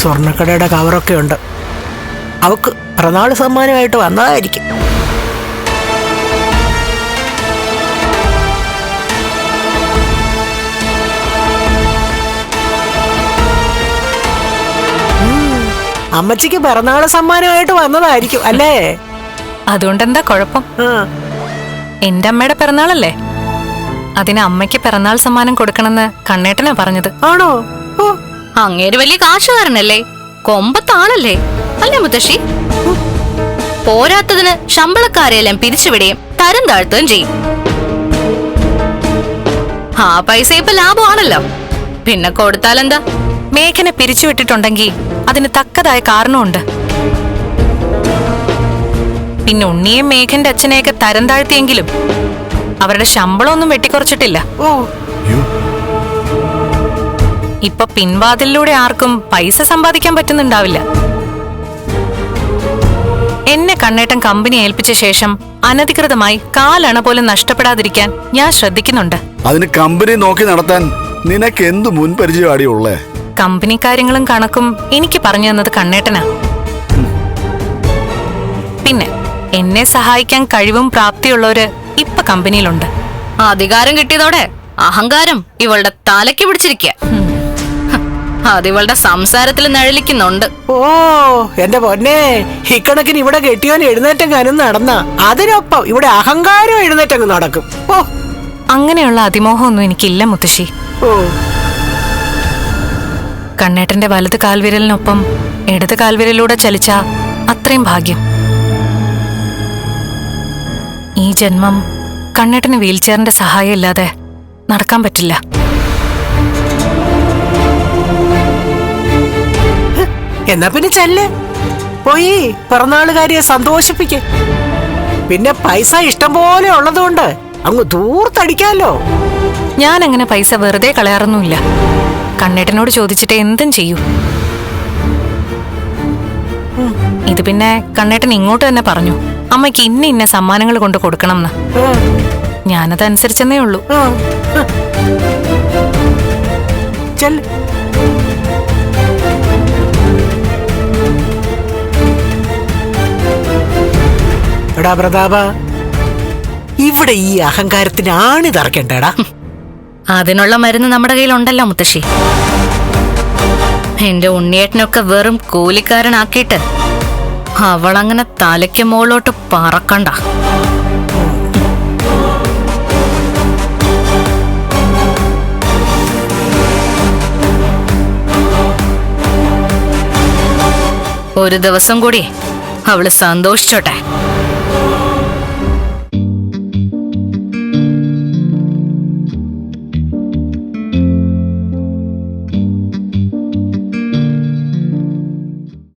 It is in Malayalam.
സ്വർണക്കടയുടെ കവറൊക്കെ ഉണ്ട്. അവക്ക് പിറന്നാൾ സമ്മാനമായിട്ട് വന്നതായിരിക്കും. അമ്മച്ചിക്ക് പിറന്നാൾ സമ്മാനമായിട്ട് വന്നതായിരിക്കും അല്ലേ? അതുകൊണ്ടെന്താ കുഴപ്പം? എന്റെ അമ്മയുടെ പിറന്നാളല്ലേ? അതിന് അമ്മയ്ക്ക് പിറന്നാൾ സമ്മാനം കൊടുക്കണമെന്ന് കണ്ണേട്ടനാ പറഞ്ഞത്. ആണോ? അങ്ങേര് വലിയ കാശുകാരനല്ലേ? കൊമ്പത്താളല്ലേ അല്ലേ മുത്തശ്ശി? പോരാത്തതിന് ശമ്പളക്കാരെല്ലാം പിരിച്ചുവിടുകയും തരം താഴ്ത്തുകയും ചെയ്യും. ആ പൈസ ഇപ്പൊ ലാഭമാണല്ലോ. പിന്നെ കൊടുത്താലെന്താ? മേഘനെ പിരിച്ചുവിട്ടിട്ടുണ്ടെങ്കിൽ അതിന് തക്കതായ കാരണമുണ്ട്. പിന്നെ ഉണ്ണിയും മേഘന്റെ അച്ഛനെയൊക്കെ തരം താഴ്ത്തിയെങ്കിലും അവരുടെ ശമ്പളമൊന്നും വെട്ടിക്കുറച്ചിട്ടില്ല. ഓ. ഇപ്പൊ പിൻവാതിലൂടെ ആർക്കും പൈസ സമ്പാദിക്കാൻ പറ്റുന്നുണ്ടാവില്ല. എന്നെ കണ്ണേട്ടൻ കമ്പനി ഏൽപ്പിച്ച ശേഷം അനധികൃതമായി കാലണ പോലും നഷ്ടപ്പെടാതിരിക്കാൻ ഞാൻ ശ്രദ്ധിക്കുന്നുണ്ട്. അതിന് കമ്പനി നോക്കി നടത്താൻ നിനക്ക് എന്ത് മുൻപരിചയമാടിയുള്ളേ കമ്പനി കാര്യങ്ങളും കണക്കും എനിക്ക് പറഞ്ഞു തന്നത് കണ്ണേട്ടനാ. പിന്നെ എന്നെ സഹായിക്കാൻ കഴിവും പ്രാപ്തിയുള്ളവര് ഇപ്പൊ കമ്പനിയിലുണ്ട്. അധികാരം കിട്ടിയതോടെ അഹങ്കാരം ഇവളുടെ തലയ്ക്ക് പിടിച്ചിരിക്കുക അതിവളുടെ സംസാരത്തിൽ നഴലിക്കുന്നുണ്ട്. ഓ എന്റെ പൊന്നെ ഇക്കണക്കിന് ഇവിടെ കെട്ടിയോൻ എഴുന്നേറ്റങ്ങാനും നടന്ന. അതിനൊപ്പം ഇവിടെ അഹങ്കാരം എഴുന്നേറ്റങ്ങ് നടക്കും. ഓ. അങ്ങനെയുള്ള അതിമോഹമൊന്നും എനിക്കില്ല മുത്തശ്ശി. ഓ. കണ്ണേട്ടന്റെ വലത് കാൽവിരലിനൊപ്പം ഇടത് കാൽവിരലിലൂടെ ചലിച്ച അത്രയും ഭാഗ്യം. ഈ ജന്മം കണ്ണേട്ടന് വീൽചെയറിന്റെ സഹായം ഇല്ലാതെ നടക്കാൻ പറ്റില്ല. എന്നാ പിന്നെ ചെല്ല്. പോയി പിറന്നാളുകാരിയെ സന്തോഷിപ്പിക്ക്. പിന്നെ പൈസ ഇഷ്ടം പോലെ ഉള്ളതുകൊണ്ട് അങ്ങ് ദൂർത്തടിക്കാലോ ഞാൻ അങ്ങനെ പൈസ വെറുതെ കളയാറൊന്നുമില്ല. കണ്ണേട്ടനോട് ചോദിച്ചിട്ട് എന്തും ചെയ്യൂ. ഇത് പിന്നെ കണ്ണേട്ടൻ ഇങ്ങോട്ട് തന്നെ പറഞ്ഞു. അമ്മയ്ക്ക് ഇന്ന ഇന്ന സമ്മാനങ്ങൾ കൊണ്ട് കൊടുക്കണം എന്ന് ഞാനതനുസരിച്ചെന്നേ ഉള്ളൂ. ചെല്ല്. എടാ പ്രതാപ. ഇവിടെ ഈ അഹങ്കാരത്തിന് ആണി തറക്കണ്ടേടാ അതിനുള്ള മരുന്ന് നമ്മുടെ കയ്യിലുണ്ടല്ലോ മുത്തശ്ശി. എന്റെ ഉണ്ണിയേട്ടനൊക്കെ വെറും കൂലിക്കാരനാക്കിയിട്ട് അവളങ്ങനെ തലയ്ക്ക് മുകളിലോട്ട് പറക്കണ്ട. ഒരു ദിവസം കൂടി അവൾ സന്തോഷിച്ചോട്ടെ.